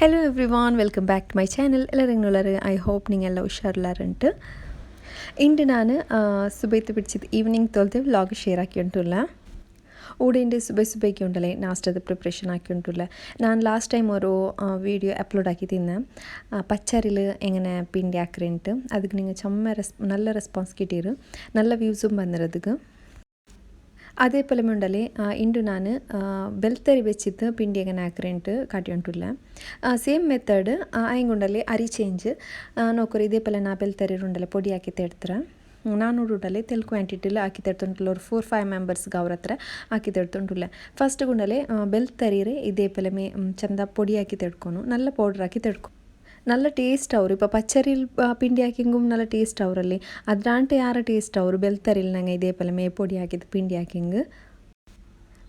hello everyone welcome back to my channel ಎಲ್ಲರಿಂಗ್ I hope ನಿಂಗೆಲ್ಲ ಹುಷಾರಿಲ್ಲಾರಂಟು ಇಂದು ನಾನು ಸುಬೈತು ಬಿಡಿಸಿದ evening ತೊಲ್ದು vlog share ಹಾಕಿ ಉಂಟುಲ್ಲ ಊಡಿಂಡು ಸುಬೈ ಸುಬೈಗೆ ಉಂಟಲೆ ನಾಷ್ಟದ preparation ಹಾಕಿ ಉಂಟುಲ್ಲ ನಾನು last time ഒരു video upload ആക്കി തിന്ന പച്ചറിൽ എങ്ങനെ പിണ്ടി ആക്കറിട്ട് അതിക്ക് നിങ്ങൾ ചമ്മ റെസ് നല്ല റെസ്പോൺസ് കിട്ടിയത് നല്ല വ്യൂസും വന്നിരതുക്ക് അതേപോലെ ഉണ്ടല്ലേ ഇണ്ടു ഞാൻ ബെൽത്തരി വെച്ചിട്ട് പിണ്ടി എങ്ങനെ ആക്കിയിട്ട് കാട്ടിയിട്ടുള്ള സെയിം മെത്തേഡ് അയങ്കുണ്ടല്ലേ അരി ചേഞ്ച് നോക്കൊരു ഇതേപോലെ ഞാൻ ബെൽത്തരി ഉണ്ടല്ലേ പൊടിയാക്കി തെടുത്തറ ನಾನು ರೂಡಲ್ಲಿ ತೆಲ್ ಕ್ವಾಂಟಿಟಿಲಿ ಹಾಕಿ ತೆಡ್ತುಂಟಲ್ಲ ಅವ್ರು ಫೋರ್ ಫೈವ್ ಮೆಂಬರ್ಸ್ಗೆ ಅವ್ರ ಹತ್ರ ಹಾಕಿ ತೆಡ್ತುಂಟಲ್ಲ ಫಸ್ಟ್ ಗುಂಡಲೆ ಬೆಲ್ ತರೀರೆ ಇದೇ ಪೆಲೆ ಮೇ ಚಂದ ಪೊಡಿ ಹಾಕಿ ತೆಡ್ಕೊನು ನಲ್ಲ ಪೌಡ್ರ್ ಹಾಕಿ ತೆಡ್ಕೊ നല്ല ടേസ്റ്റ് ആവും ഇപ്പോൾ പച്ചരിയിൽ ಪಿಂಡಿ ಹಾಕಿಂಗುം നല്ല ಟೇಸ್ಟ್ ಅವರಲ್ಲಿ ಅದ್ರಾಂಟೆ ಯಾರ ಟೇಸ್ಟ್ ಅವರು ಬೆಲ್ತರಿಲ್ ನಂಗೆ ಇದೇ ಪಲ ಮೇಪೊಡಿ ಹಾಕಿದ್ದು ಪಿಂಡಿ ಹಾಕಿಂಗ್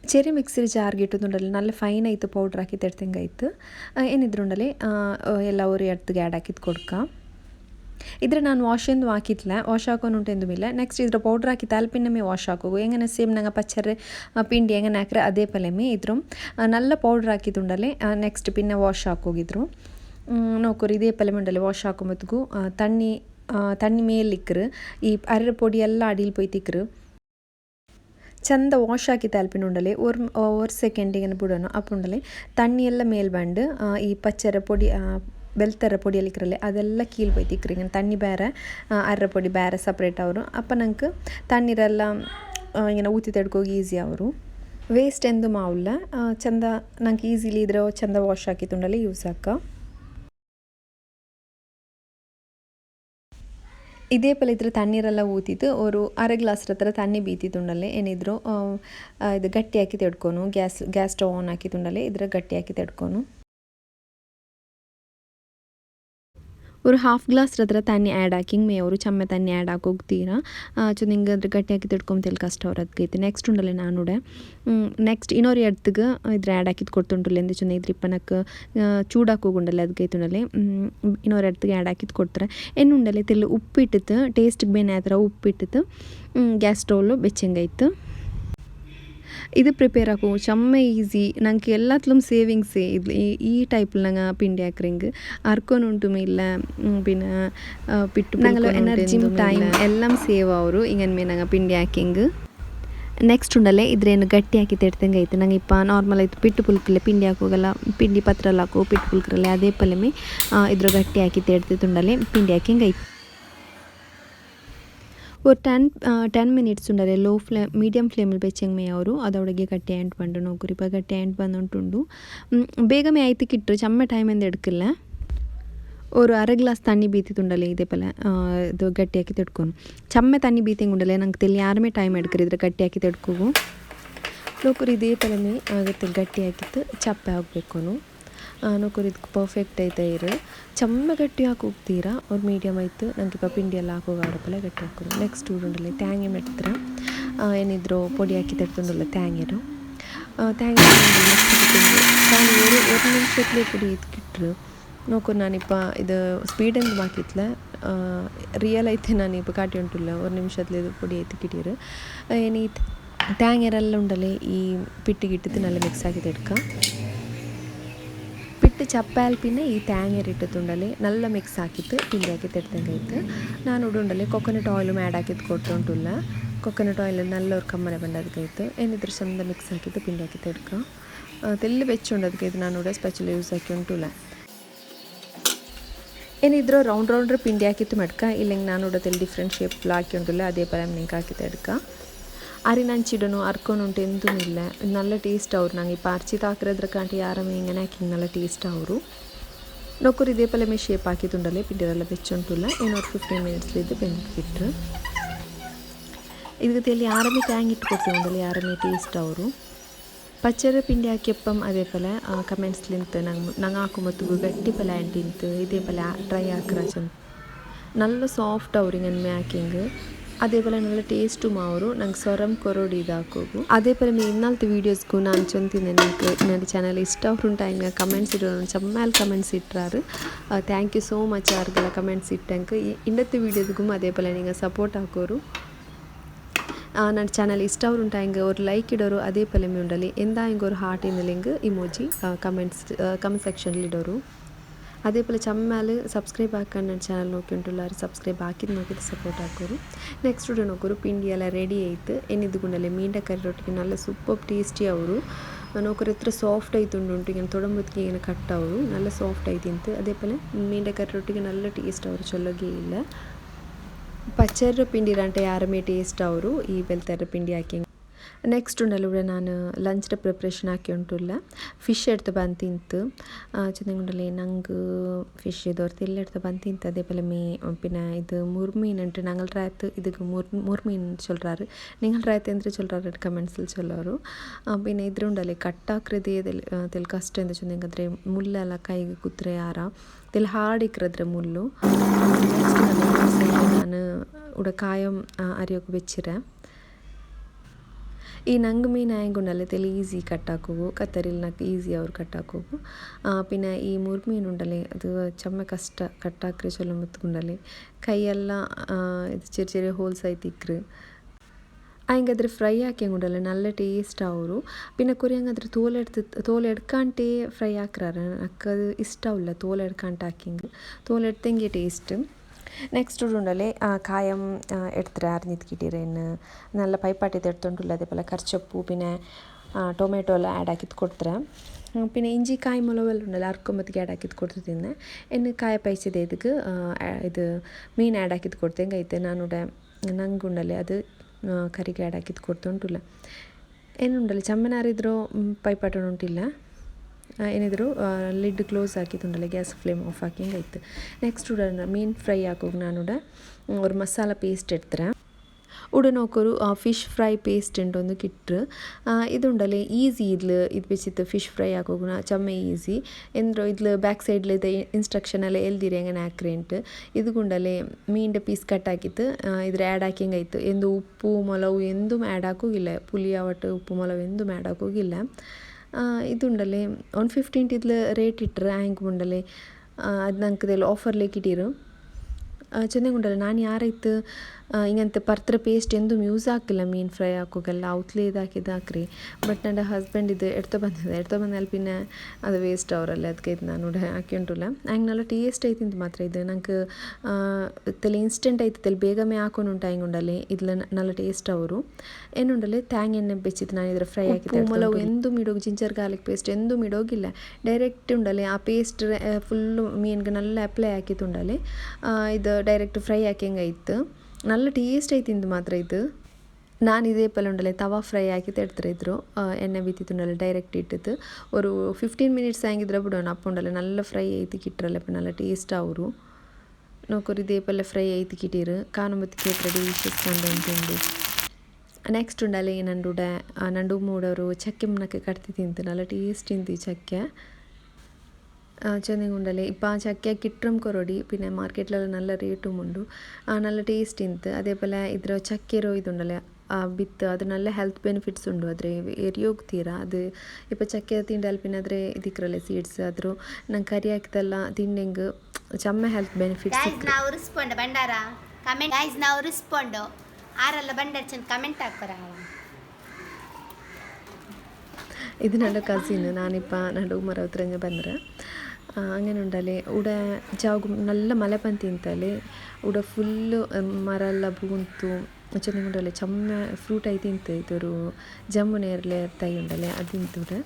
ಚೆರಿ ಮಿಕ್ಸಿಲಿ ಜಾರ್ಗೆ ಇಟ್ಟುಂಡಲ್ಲಿ നല്ല ಫೈನ್ ಆಯಿತು ಪೌಡ್ರ್ ಹಾಕಿ ತೆಡ್ತಂಗಾಯ್ತು ಏನಿದ್ರುಂಡಲ್ಲಿ ಎಲ್ಲ ಉರಿ ಎಡ್ತಿಗೆ ಆ್ಯಡ್ ಹಾಕಿದ್ದು ಕೊಡ್ಕ ಇದ್ರೆ ನಾನು ವಾಶಿಂದು ಹಾಕಿತ್ಲ ವಾಶ್ ಹಾಕೊಂಡು ಉಂಟೆಂದು ಇಲ್ಲ ನೆಕ್ಸ್ಟ್ ಇದ್ರ ಪೌಡ್ರ್ ಹಾಕಿ ತಾಲ್ಪಿನಮೇ ವಾಶ್ ಹಾಕೋಗು ಹೆಂಗನೆ ಸೇಮ್ ನಂಗೆ ಪಚ್ಚರೆ ಪಿಂಡಿ ಹೆಂಗನೆ ಹಾಕ್ರೆ ಅದೇ ಪಲೆಮೆ ಇದ್ರು ನಲ್ಲ ಪೌಡ್ರ್ ಹಾಕಿದ್ದುಂಡಲೆ ನೆಕ್ಸ್ಟ್ ಪಿನ್ನ ವಾಶ್ ಹಾಕೋಗಿದ್ರು ನೋಕೋರಿ ಇದೇ ಪಲ್ಲೆ ಮಂಡಲ ವಾಶ್ ಹಾಕೊಂಬತ್ಗೂ ತಣ್ಣಿ ತಣ್ಣಿ ಮೇಲಿಕ್ಕರು ಈ ಅರಿರ ಪೊಡಿ ಎಲ್ಲ ಅಡಿಲಿ ಪೋಯ್ ತಿಕ್ಕರು ಚಂದ ವಾಶ್ ಹಾಕಿ ತಾಲ್ಪಿನುಂಡಲೆ ಒರ್ ಒರ್ ಸೆಕೆಂಡಿಗೆ ಬಿಡೋಣ ಅಪ್ಪುಂಡಲೆ ತಣ್ಣಿ ಎಲ್ಲ ಮೇಲ್ ಬಂಡು ಈ ಪಚ್ಚರ ಪೊಡಿ ಬೆಲ್ತರ ಪೊಡಿಯಲ್ಲಿ ಇಕ್ಕಿರಲೆ ಅದೆಲ್ಲ ಕೀಲ್ ಬೈತಿಕ್ರಿ ತಣ್ಣಿ ಬೇರೆ ಅರ್ರ ಪೊಡಿ ಬೇರೆ ಸಪ್ರೇಟ್ ಅವರು ಅಪ್ಪ ನಂಗೆ ತಣ್ಣೀರೆಲ್ಲ ಏನು ಊತಿ ತಡ್ಕೋಗಿ ಈಸಿ ಅವರು ವೇಸ್ಟ್ ಎಂದು ಮಾವುಲ್ಲ ಚಂದ ನಂಗೆ ಈಸಿಲಿ ಇದ್ರೆ ಚಂದ ವಾಶ್ ಹಾಕಿ ತುಂಡಲೆ ಯೂಸ್ ಹಾಕ ಇದೇ ಪಲ ಇದ್ರೆ ತಣ್ಣೀರೆಲ್ಲ ಊತಿತ್ತು ಅವರು ಅರೆ ಗ್ಲಾಸ್ ಹತ್ರ ತಣ್ಣಿ ಬೀತಿತ್ತುಂಡಲೆ ಏನಿದ್ರು ಇದು ಗಟ್ಟಿ ಹಾಕಿ ತೆಡ್ಕೊನು, ಗ್ಯಾಸ್ ಗ್ಯಾಸ್ ಸ್ಟವ್ ಆನ್ ಹಾಕಿ ಇದರ ಇದ್ರ ಗಟ್ಟಿ ಹಾಕಿ ತೆಡ್ಕೊನು. ഒരു ഹാഫ് ഗ്ലാസ് ಹತ್ರ ತಣ್ಣಿ ಆ್ಯಡ್ ಹಾಕಿಂಗ್ ಮೇ ಅವರು ಚಮ್ಮೆ ತಣ್ಣಿ ಆ್ಯಡ್ ಹಾಕಿ ಹೋಗ್ತೀರಾ ಚು ನಿಂಗೆ ಅದ್ರ ಗಟ್ಟಿ ಹಾಕಿ ತಿಳ್ಕೊಂಬತ್ತಿಲ್ಲ ಕಷ್ಟ ಅವ್ರ ಅದಕ್ಕೈತಿ ನೆಕ್ಸ್ಟ್ ಉಂಡಲೆ ನಾನುಡೆ ನೆಕ್ಸ್ಟ್ ಇನ್ನೊರು ಎಡ್ತಿಗೆ ಇದ್ರ ಆ್ಯಡ್ ಹಾಕಿದ್ದು ಕೊಡ್ತುಂಟಲ್ಲ ಎಂದು ಚುನ್ನ ಇದ್ರ ಇಪ್ಪನಕ್ಕೆ ಚೂಡಾಕಿ ಹೋಗುಂಡಲ್ಲ ಅದಕ್ಕೈತಿ ಉಂಡಲೆ ಇನ್ನೊರು ಎಡ್ತಿಗೆ ಆ್ಯಡ್ ಹಾಕಿದ್ದು ಕೊಡ್ತಾರೆ ಎನ್ನು ಉಂಡಲೆ ತೆಲ್ಲು ಉಪ್ಪಿಟ್ಟಿತ್ತು ಟೇಸ್ಟ್ಗೆ ಬೇನೆ ಆ ಥರ ಉಪ್ಪಿಟ್ಟಿತ್ತು ಗ್ಯಾಸ್ ಸ್ಟೌಲು ಬೆಚ್ಚಂಗಾಯ್ತು ഇത് പ്രിപ്പയർ ആക്കും ചമ്മ ഈസി ഞങ്ങൾക്ക് എല്ലാത്തിലും സേവിങ്സ് ഈ ടൈപ്പിൽ ഞങ്ങൾ പിണ്ടി ആക്കുറെങ്ക് അർക്കൊന്നുണ്ടുമില്ല പിന്നെ പിട്ട് ഞങ്ങൾ എനർജിയും ടൈം എല്ലാം സേവ് ആവരു ഇങ്ങനെ ഞങ്ങൾ പിണ്ടി ആക്കിയെങ്കിൽ ನೆಕ್ಸ್ಟ್ ಉಂಡಲ್ಲೇ ಇದ್ರೇನು ಗಟ್ಟಿ ಹಾಕಿ ತೆಡ್ತಂಗೆ ಐತೆ ನಂಗೆ ಇಪ್ಪ ನಾರ್ಮಲ್ ಆಯಿತು ಪಿಟ್ಟು ಪುಲ್ಕಲೆ ಪಿಂಡಿ ಹಾಕೋಗಲ್ಲ ಪಿಂಡಿ ಪತ್ರಲ್ಲ ಹಾಕೋ ಪಿಟ್ಟು ಪುಲ್ಕರಲ್ಲೇ ಅದೇ ಪಲ್ಯಮೆ ಇದ್ರ ಗಟ್ಟಿ ಹಾಕಿ ತೆಡ್ತಿತ್ತುಂಡಲ್ಲೇ ಪಿಂಡಿ ಹಾಕಿಂಗೆ ಐತೆ ஒரு டென் ಟೆನ್ ಮಿನಿಟ್ಸ್ ಉಂಡರೆ ಲೋ ಫ್ಲೇಮ್ ಮೀಡಿಯಮ್ ಫ್ಲೇಮಲ್ಲಿ ಬೆಚ್ಚಂಗೆ ಮೇ ಅವರು ಅದೊಳಗೆ ಗಟ್ಟಿ ಆ್ಯಂಟ್ ಪಂಡು ನೋಕುರಿ ಇಪ್ಪ ಗಟ್ಟಿ ಆ್ಯಂಟ್ ಬಂದುಂಟುಂಡು ಬೇಗ ಮೇ ಆಯ್ತಿಕ್ಕಿಟ್ರು ಚಮ್ಮ ಟೈಮ್ ಎಂದು ಎಡ್ಕಿಲ್ಲ ஒரு ಅರೆ ಗ್ಲಾಸ್ ತಣ್ಣಿ ಬೀತಿತ್ತುಂಡಲೆ ಇದೇ ಪಲ ಇದು ಗಟ್ಟಿ ಹಾಕಿ ತೆಡ್ಕೊನು ಚಮ್ಮೆ ತಣ್ಣಿ ಬೀತಿಂಗ್ ಉಂಡಲೆ ನಂಗೆ ತೆಲಿ ಯಾರಮೇ ಟೈಮ್ ಎಡ್ಕರಿದ್ರೆ ಗಟ್ಟಿ ಹಾಕಿ ತೆಡ್ಕೋಗು ನೋಕರು ಇದೇ ಪಲಮೇ ಆಗುತ್ತೆ ಗಟ್ಟಿ ಹಾಕಿತ್ತು ಚಪ್ಪೆ ಆಗಬೇಕು ನಾನು ಇದಕ್ಕೆ ಪರ್ಫೆಕ್ಟ್ ಐತೆ ಇರು. ಚಮ್ಮ ಗಟ್ಟಿ ಹಾಕಿ ಉಕ್ತೀರಾ ಅವ್ರು ಮೀಡಿಯಮ್ ಆಯಿತು. ನಂಗೆ ಇಪ್ಪ ಪಿಂಡಿ ಎಲ್ಲ ಹಾಕೋಗಾಡಪ್ಪಲ್ಲ ಗಟ್ಟಿ ಹಾಕೋದು ನೆಕ್ಸ್ಟ್ ಉಂಡಲ್ಲಿ ತ್ಯಾಂಗಿ ಮೆಟ್ತ್ರ. ಏನಿದ್ರು ಪೊಡಿ ಹಾಕಿ ತೆಗೆದುಂಡಲ್ಲ ತ್ಯಾಂಗಿರು ತ್ಯಾಂಗಿ ನಾನು ಒಂದು ಒಂದು ನಿಮಿಷಕ್ಕೆ ಪುಡಿ ಇದ್ಕಿಟ್ರು ನೋಕೋ ನಾನಿಪ್ಪ ಇದು ಸ್ಪೀಡಲ್ಲಿ ಬಾಕಿತ್ಲೆ ರಿಯಲ್ ಐತೆ ನಾನಿಪ್ಪ ಕಾಟಿ ಉಂಟುಲ್ಲ. ಒಂದು ನಿಮಿಷದಲ್ಲಿ ಇದು ಪುಡಿ ಎತ್ತಿಟ್ಟಿರು ಏನೀತ್? ತ್ಯಾಂಗರೆಲ್ಲ ಉಂಡಲೆ ಈ ಪಿಟ್ಟಿಗಿಟ್ಟಿದ್ದು ನಲ್ಲ ಮಿಕ್ಸ್ ಆಗಿದೆ ಇಡ್ಕ പിട്ട് ചപ്പാൽ പിന്നെ ഈ തേങ്ങ ഇട്ടിട്ടുണ്ടല്ലേ നല്ല മിക്സ് ആക്കിയിട്ട് പിണ്ടിയാക്കി തെടുത്തങ്ങായിട്ട് ഞാൻ ഉടുണ്ടല്ലേ കൊക്കനട്ട് ഓയിലും ആഡ് ആക്കിയിട്ട് ಕೊಟ್ಟುಂಟುಲ್ಲ ಕೊಕೊನಟ್ ಆಯಿಲ್ നല്ലൊരു ಕಮ್ಮನೆ ಬಂದದಕ್ಕೈತು ಏನಿದ್ರ ಚಂದ ಮಿಕ್ಸ್ ಹಾಕಿದ್ದು ಪಿಂಡಿ ಹಾಕಿ ತೆಡ್ಕ ತೆಲ್ಲಿ ಬೆಚ್ಚುಂಡದಕ್ಕೈತು ನಾನು ಕೂಡ ಸ್ಪೆಷಲ್ ಯೂಸ್ ಹಾಕಿ ಉಂಟುಲ್ಲ ಏನಿದ್ರು ರೌಂಡ್ ರೌಂಡ್ರ್ ಪಿಂಡಿ ಹಾಕಿತ್ತು ಮಡ್ಕ ಇಲ್ಲಂಗೆ ನಾನು ಕೂಡ ತೆಲ್ಲಿ ಡಿಫ್ರೆಂಟ್ ಶೇಪ್ ಹಾಕಿ ಉಂಟುಲ್ಲ ಅದೇ ಪರ ನಿಂಗೆ ಹಾಕಿ ತೆಡ್ಕ അരിനഞ്ചിടണു അർക്കൊന്നുണ്ട് എന്തുമില്ല നല്ല ടേസ്റ്റ് ആവും ನಂಗೆ ഇപ്പോൾ ಅರ್ಚಿ ತಾಕಿರೋದ್ರ ಕಾಂಟಿ ಯಾರಮೇ ಹಿಂಗನೆ ಹಾಕಿ നല്ല ಟೇಸ್ಟ್ ಅವರು ನೊಕ್ಕರು ಇದೇ ಪಲೆ ಮೇ ಶೇಪ್ ಹಾಕಿತ್ತುಂಡಲೆ ಪಿಂಡಿರೆಲ್ಲ ಬೆಚ್ಚುಂಟುಲ್ಲ ಏನೋ ಫಿಫ್ಟೀನ್ ಮಿನಿಟ್ಸ್ಲಿದ್ದು ಬೆಂದಿಟ್ರು ಇದಕ್ಕೆ ತೆಲಿ ಯಾರಮೇ ಟ್ಯಾಂಗ್ ಇಟ್ಟು ಕೊಡ್ತೀವಿ ಯಾರಮೇ ಟೇಸ್ಟ್ ಅವರು ಪಚ್ಚರ ಪಿಂಡಿ ಹಾಕಿಯಪ್ಪಂ ಅದೇ ಪಲ ಕಮೆಂಟ್ಸ್ಲಿಂತ ನಂಗೆ ನಂಗೆ ಹಾಕೊಂಬತ್ತು ಗಟ್ಟಿ ಪಲ ಆ್ಯಂಟಿಂತು ಇದೇ ಪಲ ಟ್ರೈ ಹಾಕ್ರಾಚನ್ നല്ല സോഫ്റ്റ് ആവും ഇങ്ങനെ മേക്കിങ് ಅದೇ ಪಲ ನಲ್ಲ ಟೇಸ್ಟು ಮಾವರು ನಂಗೆ ಸ್ವರಂ ಕೊರೋಡಿ ಇದಾಕೋಗು ಅದೇ ಪಲ ಮೀ ಇನ್ನಾಲ್ತು ವೀಡಿಯೋಸ್ಗೂ ನಾನು ಚೊಂತಿನ ನನ್ನ ಚಾನಲ್ ಇಷ್ಟ ಅವ್ರುಂಟಾಯಿನ ಕಮೆಂಟ್ಸ್ ಇಡೋ ಚಮ್ಮಾಲ್ ಕಮೆಂಟ್ಸ್ ಇಟ್ಟಾರು ಥ್ಯಾಂಕ್ ಯು ಸೋ ಮಚ್ ಆರ್ಗೆಲ್ಲ ಕಮೆಂಟ್ಸ್ ಇಟ್ಟಂಕ ಇಂಡತ್ತು ವೀಡಿಯೋಸ್ಗೂ ಅದೇ ಪಲ நீங்கள் சப்போர்ட் ஆக்கோரும் ನನ್ನ ಚಾನಲ್ ಇಷ್ಟ ಅವರು ಉಂಟಾ ಹಿಂಗೆ ಅವ್ರು ಲೈಕ್ ಇಡೋರು ಅದೇ ಪಲೆಮೆ ಉಂಡಲ್ಲಿ ಎಂದ ಹಿಂಗೆ ಅವ್ರು ಹಾರ್ಟ್ ಇನ್ನಲ್ಲಿ ಹಿಂಗೆ ಇಮೋಜಿ ಕಮೆಂಟ್ಸ್ ಕಮೆಂಟ್ ಸೆಕ್ಷನ್ಲಿ ಇಡೋರು അതേപോലെ ചമ്മാൽ സബ്സ്ക്രൈബ് ആക്കാൻ ഞാൻ ചാനൽ നോക്കിയിട്ടുള്ളവർ സബ്സ്ക്രൈബ് ആക്കി നോക്കിയിട്ട് സപ്പോർട്ട് ആക്കൂ. നെക്സ്റ്റ് വീഡിയോ നോക്കൊരു പിണ്ടിയല്ല റെഡി ആയിട്ട് എന്നെ ഇതുകൊണ്ടല്ലേ മീന്റെ കറി റൊട്ടിക്ക് നല്ല സൂപ്പർ ടേസ്റ്റി ആവൂ. നോക്കൊരു എത്ര സോഫ്റ്റ് ആയിട്ടുണ്ട് ഇങ്ങനെ തുടമ്പത്തിക്ക് ഇങ്ങനെ കട്ട് ആവൂ. നല്ല സോഫ്റ്റ് ആയി തിന്നത് അതേപോലെ മീന്റെ കറി റൊട്ടിക്ക് നല്ല ടേസ്റ്റ് ആവും ചൊല്ലുകയില്ല. പച്ചരുടെ പിണ്ടി രണ്ട് യാറുമേ ടേസ്റ്റ് ആവൂ. ഈ വെൽത്തരുടെ പിണ്ടി ആക്കി ನೆಕ್ಸ್ಟ್ ಉಂಡಲ್ಲ ഇവിടെ ನಾನು ಲಂಚ್ದ ಪ್ರಿಪ್ರೇಷನ್ ಹಾಕಿ ಉಂಟುಲ್ಲ ಫಿಶ್ ಎಡ್ತು ಬಂದು ತಿಂತು ചെന്നൈ ನಂಗೆ ಫಿಶ್ ಇದೋರ್ತು ಎಲ್ಲ എടുത്ത് ಬಂದು ತಿಂತು അതേപോലെ മീ പിന്നെ ഇത് മുർമീൻ ഉണ്ട് ഞങ്ങളുടെ രാത്ത് ഇത് മുർ മുർമീൻ ചൊല്ലാറ് നിങ്ങളുടെ രാത്ത് എന്ത് ചൊല്ലാറ് കമൻസിൽ ചൊല്ലാറ് പിന്നെ ಇದ್ರುಂಡಲ್ಲಿ ಕಟ್ಟಾಕ್ರದೆ ತೆಲ್ ಕಷ್ಟ ಅಂತ ಚಂದಂಗಂದ್ರೆ ಮುಲ್ಲೆಲ್ಲ ಕೈಗೆ ಕುತ್ರೆ ಯಾರ ತೆಲ್ ಹಾಡಿಕ್ರದ್ರೆ ಮುಲ್ಲು ನಾನು ಉಡ ಕಾಯಂ ಅರಿಯೋಕೆ ಬೆಚ್ಚಿರೆ ಈ ನಂಗೆ ಮೀನು ಆಯಂಗುಂಡಲ್ಲ ತೆಲಿ ಈಸಿ ಕಟ್ಟಾಕೋಗು ಕತ್ತರಿಲ್ ನಾಲ್ಕು ಈಸಿ ಅವ್ರು ಕಟ್ಟಾಕೋಗು പിന്നെ ಈ ಮುರ್ಮೀನು ಉಂಡಲೆ ಅದು ಚಮ್ಮ ಕಷ್ಟ ಕಟ್ಟಾಕ್ರೆ ಚೊಲ್ಲ ಮುತ್ಕೊಂಡಲೆ ಕೈಯೆಲ್ಲ ಇದು ಚೆರಿ ಚೆರಿ ಹೋಲ್ಸ್ ಆಯ್ತಿಕ್ರು ಆಯ್ಗಾದ್ರೆ ಫ್ರೈ ಹಾಕಿಂಗುಂಡಲ್ಲ നല്ല ಟೇಸ್ಟ್ ಅವರು പിന്നെ ಕುರಿಯಂಗಾದ್ರೆ ತೋಲೆಡ್ತು ತೋಲೆಡ್ಕಾಂಟೇ ಫ್ರೈ ಹಾಕ್ರಾರ ಅಕ್ಕದು ಇಷ್ಟ ಇಲ್ಲ ತೋಲೆಡ್ಕಾಂಟ ಹಾಕಿಂಗ್ ತೋಲೆಡ್ತೆಂಗೆ ಟೇಸ್ಟ್ നെക്സ്റ്റ് ഉണ്ടല്ലേ കായം എടുത്തിട്ട് അറിഞ്ഞിട്ട് കിട്ടിയിരുന്ന് നല്ല പൈപ്പാട്ടിയത് എടുത്തോണ്ടുള്ള അതേപോലെ കരിച്ചപ്പു പിന്നെ ടൊമാറ്റോ എല്ലാം ആഡാക്കി കൊടുത്തരാം. പിന്നെ ഇഞ്ചി കായ്മുളക് എല്ലാം ഉണ്ടല്ലോ അർക്കുമ്പത്തേക്ക് ആഡാക്കി കൊടുത്ത് തിന്ന്. എന്നെ കായ പൈച്ചത് ഏതുക്ക് ഇത് മീൻ ആഡ് ആഡാക്കി കൊടുത്തേ. കഴിത്ത് നാനൂടെ നങ്കുണ്ടല്ലേ അത് കറിക്ക് ആഡാക്കി കൊടുത്തോണ്ടില്ല എന്നുണ്ടല്ലോ ചമ്മനാറിതിരോ പൈപ്പാട്ടുണ്ടില്ല ಏನಿದ್ರು ಲಿಡ್ ಕ್ಲೋಸ್ ಹಾಕಿತ್ತುಂಡಲ್ಲ ಗ್ಯಾಸ್ ಫ್ಲೇಮ್ ಆಫ್ ಹಾಕಿಂಗ್ ಆಯ್ತು. ನೆಕ್ಸ್ಟ್ ಉಡನ ಮೀನ್ ಫ್ರೈ ಹಾಕೋಗಿ ನಾನು ஒரு ಮಸಾಲ ಪೇಸ್ಟ್ ಎಡ್ತಾರೆ ಉಡನೋಕರು ಫಿಶ್ ಫ್ರೈ ಪೇಸ್ಟ್ ಉಂಟೊಂದು ಕಿಟ್ರು. ಇದುಂಡಲೆ ಈಸಿ ಇದ್ಲು, ಇದು ಬೆಚ್ಚಿತ್ತು ಫಿಶ್ ಫ್ರೈ ಹಾಕೋಗುಣ ಚಮ್ಮೆ ಈಸಿ ಎಂದ್ರು ಇದ್ಲು ಬ್ಯಾಕ್ ಸೈಡ್ಲಿ ಇದೆ ಇನ್ಸ್ಟ್ರಕ್ಷನ್ ಎಲ್ಲ ಎಲ್ದಿರಿ ಹೆಂಗನೆ ಹಾಕ್ರೆಂಟ್ ಇದುಗುಂಡಲೆ ಮೀಂಡ ಪೀಸ್ ಕಟ್ ಹಾಕಿತ್ತು ಇದ್ರ ಆ್ಯಡ್ ಹಾಕಿಂಗಾಯ್ತು ಎಂದು ಉಪ್ಪು, ಮೊಲವು ಎಂದೂ ಆ್ಯಡ್ ಹಾಕೋಗಿಲ್ಲ. ಪುಲಿ ಉಪ್ಪು, ಮೊಲವು ಎಂದೂ ಆ್ಯಡ್ ಹಾಕೋಗಿಲ್ಲ. ಇದುಂಡಲೆ ಒನ್ ಫಿಫ್ಟೀನ್ ಇದ್ಲು ರೇಟ್ ಇಟ್ಟರೆ ಹ್ಯಾಂಗ್ ಉಂಡಲೆ ಅದು ನಂಗೆ ಆಫರ್ಲೇಕ್ ಇಟ್ಟಿರು ಚೆಂದಾಗುಂಡಲ್ಲ ನಾನು ಯಾರೈತು ಇಂಗಂತ ಪರ್ತ್ರ ಪೇಸ್ಟ್ ಎಂದು ಯೂಸ್ ಹಾಕಿಲ್ಲ ಮೀನು ಫ್ರೈ ಹಾಕೋಗೆಲ್ಲ ಔತ್ಲೇ ಇದಾಕಿ ಬಟ್ ನನ್ನ ಹಸ್ಬೆಂಡ್ ಇದು ಎಡ್ತ ಬಂದಿದೆ. ಎಡ್ತ ಬಂದಲ್ಲಿ ಪಿನ್ನೆ ಅದು ವೇಸ್ಟ್ ಅವರಲ್ಲ ಅದಕ್ಕೆ ಇದು ನಾನು ಹಾಕಿ ಉಂಟುಲ್ಲ. ಹಂಗೆ ನಲ್ಲ ಟೇಸ್ಟ್ ಐತಿಂತ ಮಾತ್ರ ಇದು. ನಂಗೆ ತಲೆ ಇನ್ಸ್ಟೆಂಟ್ ಐತಿ. ತಲೆ ಬೇಗಮೇ ಹಾಕೊಂಡು ಉಂಟು ಹಂಗೆ ಉಂಡಲ್ಲಿ. ಇದ್ಲ ನಲ್ಲ ಟೇಸ್ಟ್ ಅವರು. ಏನುಂಡಲ್ಲಿ ತ್ಯಾಂಗ್ ಎಣ್ಣೆ ಬೆಚ್ಚಿತ್ತು ನಾನು ಇದ್ರ ಫ್ರೈ ಹಾಕಿದ್ದೆ ಮೊಲವು ಎಂದು ಮಿಡೋಗಿ ಜಿಂಜರ್ ಗಾರ್ಲಿಕ್ ಪೇಸ್ಟ್ ಎಂದು ಮಿಡೋಗಿಲ್ಲ. ಡೈರೆಕ್ಟ್ ಉಂಡಲ್ಲಿ ಆ ಪೇಸ್ಟ್ ಫುಲ್ಲು ಮೀನ್ಗೆ ನಲ್ಲ ಅಪ್ಲೈ ಹಾಕಿತ್ತು ಉಂಡಲ್ಲಿ. ಇದು ಡೈರೆಕ್ಟ್ ಫ್ರೈ ಹಾಕಿಂಗೆ ಆಯ್ತು നല്ല ಟೇಸ್ಟ್ ಐತಿಂದು ಮಾತ್ರ ಇದು ನಾನು ಇದೇ ಪಲ್ಲೆ ಉಂಡಲೆ ತವಾ ಫ್ರೈ ಹಾಕಿ ತೆಡ್ತಾರೆ ಇದ್ರು ಎಣ್ಣೆ ಬಿತ್ತಿತ್ತುಂಡಲೆ ಡೈರೆಕ್ಟ್ ಇಟ್ಟಿತ್ತು ஒரு ಫಿಫ್ಟೀನ್ ಮಿನಿಟ್ಸ್ ಹಂಗಿದ್ರೆ ಬಿಡೋಣ ಅಪ್ಪುಂಡಲೆ നല്ല ಫ್ರೈ ಐತಿ ಕಿಟ್ರಲ್ಲ നല്ല ಟೇಸ್ಟ್ ಅವರು ನೋಕರು ಇದೇ ಪಲ್ಲೆ ಫ್ರೈ ಐತಿ ಕಿಟ್ಟಿರು ಕಾನುಮತಿ ಕೇತ್ರ ಡಿಶಸ್ ಕಂಡು ಉಂಟುಂಡು ನೆಕ್ಸ್ಟ್ ಉಂಡಲೆ ನಂಡುಡ ನಂಡು ಮೂಡವರು ಚಕ್ಕೆ ಮುನಕ್ಕೆ ಕಟ್ತಿ ತಿಂತು നല്ല ಟೇಸ್ಟ್ ತಿಂತು ചക്ക ചെന്നൈ ഇപ്പം ആ ചക്കയൊക്കെ ഇട്ടും കൊറോടി പിന്നെ മാർക്കറ്റിലെല്ലാം നല്ല റേറ്റും ഉണ്ട് നല്ല ടേസ്റ്റ് ഉണ്ട് അതേപോലെ ഇതിൽ ചക്കരോ ഇതുണ്ടല്ലേ ಬಿತ್ತು ಅದು നല്ല ಹೆಲ್ತ್ ಬೆನಿಫಿಟ್ಸ್ ಉಂಡು ಆದರೆ ಎರಿಯೋಗ್ತೀರಾ ಅದು ಇಪ್ಪ ಚಕ್ಕೆ ತಿಂಡಲ್ಲಿ ಪಿನ್ನ ಆದರೆ ಇದಿಕ್ರಲ್ಲ ಸೀಡ್ಸ್ ಆದರೂ ನಂಗೆ ಕರಿ ಹಾಕಿದೆಲ್ಲ ತಿಂಡೆಂಗೆ ಚಮ್ಮ ಹೆಲ್ತ್ ಬೆನಿಫಿಟ್ಸ್ ನಾವು ರಿಸ್ಪಾಂಡ್ ಬಂಡಾರ ಕಮೆಂಟ್ ಗೈಸ್ ನಾವು ರಿಸ್ಪಾಂಡ್ ಆರೆಲ್ಲ ಬಂಡಾರ ಚೆಂದ ಕಮೆಂಟ್ ಹಾಕ್ಬರ ಇದು ನನ್ನ ಕಸಿನ್ ನಾನಿಪ್ಪ ನಡು ಮರ ಹತ್ರ ಬಂದ್ರೆ അങ്ങനെ ഉണ്ടല്ലേ? ഇവിടെ ജാഗും നല്ല ಮಲೆ ಪಂತಿಂತಲೆ ಉಡ ಫುಲ್ಲ್ ಮರ ಎಲ್ಲ ಬೂಂತು ಚೆಂದ ಉಂಡಲೆ ಚಮ್ಮ ಫ್ರೂಟ್ ಐ ತಿಂತು ಇದುರು ಜಮ್ಮುನೇರ್ಲೆ ತೈ ಉಂಡಲೆ ಅದಿಂತುಡೆ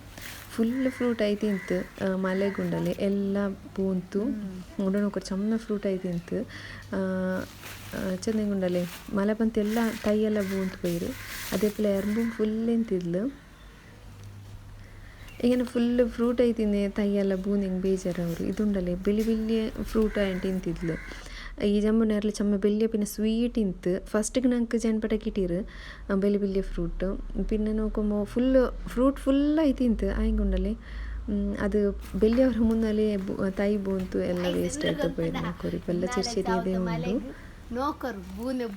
ಫುಲ್ಲ್ ಫ್ರೂಟ್ ಐ ತಿಂತು ಮಲೆಗುಂಡಲೆ ಎಲ್ಲ ಬೂಂತು ಉಂಡನೊಕ ಚಮ್ಮ ಫ್ರೂಟ್ ಐ ತಿಂತು ಚೆಂದ ಉಂಡಲೆ ಮಲೆ ಪಂತ ಎಲ್ಲ ತೈ ಎಲ್ಲ ಬೂಂತು ಪೈರು ಅದೇ ಪೋಲ ಎರ್ಬು ಫುಲ್ ಎಂತಿದ್ಲು ಈಗಿನ ಫುಲ್ ಫ್ರೂಟ್ ಐತಿಂದೆ ತೈಯೆಲ್ಲ ಬೂನೆಗ್ ಬೇಜಾರವರು ಇದುಂಡಲೆ ಬೆಲಿ ಬೆಲ್ಲಿಯ ಫ್ರೂಟ್ ಆಂಡ್ ತಿಂತಿದ್ಲು ಈ ಜಂಬು ನೇರಲೆ ಚಮ್ಮ ಬೆಲ್ಲಿಯ ಪಿನ ಸ್ವೀಟ್ ಇಂತ್ ಫಸ್ಟ್ಗೆ ನಂಗೆ ಜನಪಟ ಕಿಟೀರು ಬೆಲಿ ಬೆಲ್ಲಿಯ ಫ್ರೂಟ್ പിന്നെ നോക്കുമ്പോൾ ഫുള്ള് ഫ്രൂട്ട് ഫുള്ളായി തിന്ത് ആയെങ്കുണ്ടല്ലേ അത് വലിയവർ മുന്നാലേ തൈ ബോന്തു ಎಲ್ಲ ವೇಸ್ಟ್ ಆಯ್ತು ಬೇಡ ಕೊರಿ ಬೆಲ್ಲ ಚರ್ಚೆರಿಯದೇ ಉಂಟು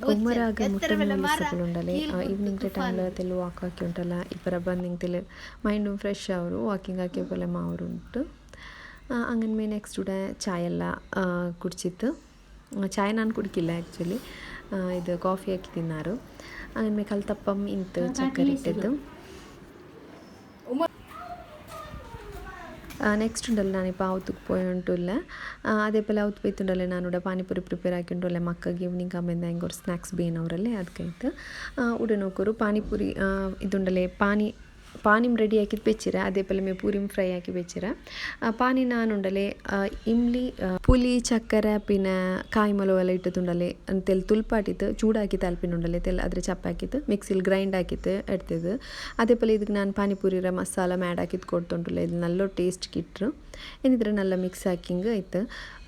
ಕೊಮ್ಮರಾಗಿ ಮುಟ್ಟ ಮೀಸಕಲುಂಡಲೆ ಈವ್ನಿಂಗ್ ಟೈಮ್ಲ ತೆಲ್ಲು ವಾಕ್ ಹಾಕಿ ಉಂಟಲ್ಲ ಇಬ್ಬರ ಬಂದಿಂಗ್ ತೆಲ್ಲು ಮೈಂಡು ಫ್ರೆಶ್ ಅವರು ವಾಕಿಂಗ್ ಹಾಕಿ ಪೊಲೆ ಮಾವರು ಉಂಟು ಹಂಗನ್ ಮೇ ನೆಕ್ಸ್ಟ್ ಡೇ ಚಾಯ್ ಎಲ್ಲ ಕುಡಿಸಿತ್ತು ಚಾಯ್ ನಾನು ಕುಡಿಕಿಲ್ಲ ಆ್ಯಕ್ಚುಲಿ ಇದು ಕಾಫಿ ಹಾಕಿ ತಿನ್ನಾರು ಹಂಗನ್ ಮೇ ಕಲ್ತಪ್ಪಮ್ ಇಂತು ಚಕ್ಕರ್ ಇಟ್ಟಿದ್ದು നെക്സ്റ്റ് ഞാൻ ഇപ്പോൾ അവത്തേക്ക് പോയിട്ടുള്ള അതേപോലെ അവത്ത് പോയിട്ടുണ്ടല്ലേ ഞാനിവിടെ പാനിപ്പൂരി പ്രിപ്പേർ ആക്കിയിട്ടുള്ള മക്കൾക്ക് ഈവനിങ് ആകുമ്പോൾ എനിക്ക് ഒരു സ്നാക്സ് ബീനവരല്ലേ ಅದಕ್ಕೈತೆ ಉಡನೋಕರು ಪಾನಿಪುರಿ ഇതുണ്ടല്ലേ പാനി പാനിം റെഡിയാക്കി വെച്ചിരാ അതേപോലെ മേ പൂരിയും ഫ്രൈ ആക്കി വെച്ചിരാ പാനി നാനുണ്ടല്ലേ ഇംലി പുലി ചക്കര പിന്നെ കായ്മലോ എല്ലാം ഇട്ടിട്ടുണ്ടല്ലേ തെൽ തുൽപ്പാട്ടിത്ത് ചൂടാക്കി താല്പര്യമുണ്ടല്ലേ തെൽ അതിൽ ചപ്പാക്കിത്ത് മിക്സിയിൽ ഗ്രൈൻഡ് ആക്കിത്ത് എടുത്തത് അതേപോലെ ഇതിന് ഞാൻ പാനിപൂരിയുടെ മസാല ആഡ് ആക്കിത്ത് കൊടുത്തുണ്ടല്ലേ ഇത് നല്ല ടേസ്റ്റ് കിട്ടും എന്നിട്ട് നല്ല മിക്സ് ആക്കിങ് ಆಯ್ತು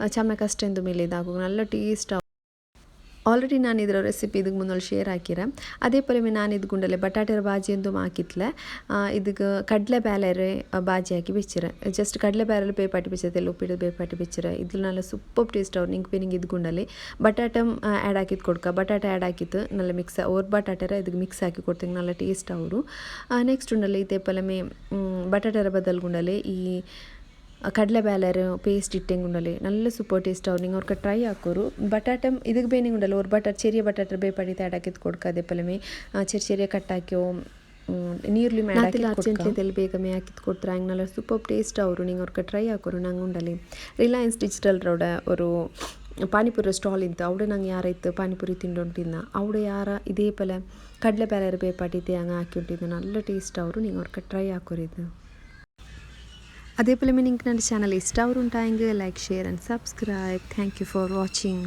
ಚಮಕ್ ಅಷ್ಟೊಂದು ಮೇಲೆ ಇದಾಗೋ ನಲ್ಲ ಟೇಸ್ಟ್ ಆಲ್ರೆಡಿ ನಾನು ಇದರ ರೆಸಿಪಿ ಇದಕ್ಕೆ ಮುನ್ನಲ್ಲಿ ಶೇರ್ ಹಾಕಿರ. ಅದೇ ಪೊಲೆ ನಾನು ಇದು ಗುಂಡಲೆ ಬಟಾಟೆರ ಬಾಜಿ ಎಂದು ಹಾಕಿತ್ಲೆ ಇದಕ್ಕೆ ಕಡಲೆ ಬ್ಯಾಲೆರೆ ಬಾಜಿ ಹಾಕಿ ಬಿಚ್ಚಿರ. ಜಸ್ಟ್ ಕಡಲೆ ಬೇಳೆಲ್ಲ ಪೇಪಾಟಿ ಬೆಚ್ಚ ತೆಲ್ಲು ಉಪ್ಪಿಟ್ಟು ಬೇಪಾಟಿ ಬಿಚ್ಚಿರ. ಇದ್ರಲ್ಲಿ ನಾಳೆ ಸೂಪರ್ ಟೇಸ್ಟ್ ಅವ್ರು ನಿಂಗೆ ನಿಂಗೆ ಇದು ಗುಂಡಲಿ ಬಟಾಟಮ್ ಆ್ಯಡ್ ಹಾಕಿದ್ ಕೊಡ್ಕ. ಬಟಾಟೆ ಆ್ಯಡ್ ಹಾಕಿತ್ತು, ನಲ್ಲ ಮಿಕ್ಸ್ ಅವ್ರ ಬಟಾಟೆರ ಇದಕ್ಕೆ ಮಿಕ್ಸ್ ಹಾಕಿ ಕೊಡ್ತೀನಿ, ನಲ್ಲ ಟೇಸ್ಟ್ ಅವರು. ನೆಕ್ಸ್ಟ್ ಉಂಡಲ್ಲಿ ಇದೇ ಪಲಮೆ ಬಟಾಟೆರ ಗುಂಡಲೆ ಈ ಕಡಲೆಬ್ಯಾಲರು ಪೇಸ್ಟ್ ಇಟ್ಟೆಂಗುಂಡಲೆ ನಲ್ಲ ಸೂಪರ್ ಟೇಸ್ಟ್ ಅವು ನಿಂಗೆ ಅವ್ರಕ ಟ್ರೈ ಹಾಕೋರು ಬಟಾಟ ಇದಕ್ಕೆ ಬೇನಿಂಗುಂಡಲ್ಲ ಅವ್ರು ಬಟಾಟ ಚೆರಿಯ ಬಟಾಟ ಬೇಪಡಿ ತಾಡಾಕಿದ್ ಕೊಡ್ಕದೆ ಪಲಮೆ ಚೆರಿ ಚೆರಿಯ ಕಟ್ಟಾಕ್ಯೋ ನೀರುಳ್ಳಿ ಮ್ಯಾಲ ಅರ್ಜೆಂಟ್ಲಿ ಬೇಗಮೆ ಹಾಕಿದ್ ಕೊಡ್ತಾರೆ ಹಂಗೆ ನಲ್ಲ ಸೂಪರ್ ಟೇಸ್ಟ್ ಅವರು ನಿಂಗೆ ಅವ್ರಕ ಟ್ರೈ ಹಾಕೋರು ನಂಗೆ ಉಂಡಲಿ ರಿಲಯನ್ಸ್ ಡಿಜಿಟಲ್ ರೋಡ ಅವರು ಪಾನಿಪುರಿ ಸ್ಟಾಲ್ ಇಂತ ಅವಡೆ ನಂಗೆ ಯಾರೈತು ಪಾನಿಪುರಿ ತಿಂಡೊಂಟಿದ್ನ ಅವಡೆ ಯಾರ ಇದೇ ಪಲ ಕಡಲೆ ಬೇಲರು ಬೇಪಾಟಿದ್ದೆ ಹಂಗೆ ಹಾಕಿ ಉಂಟಿದ್ದ ನಲ್ಲ ಟೇಸ್ಟ್ ಅವರು ನೀವು ಅವ್ರಕ ಟ್ರೈ ಹಾಕೋರಿದ್ದು അതേപോലെ നിങ്ങൾക്ക് എൻ്റെ channel ഇഷ്ടമാവുണ്ടായെങ്കിൽ like share and subscribe thank you for watching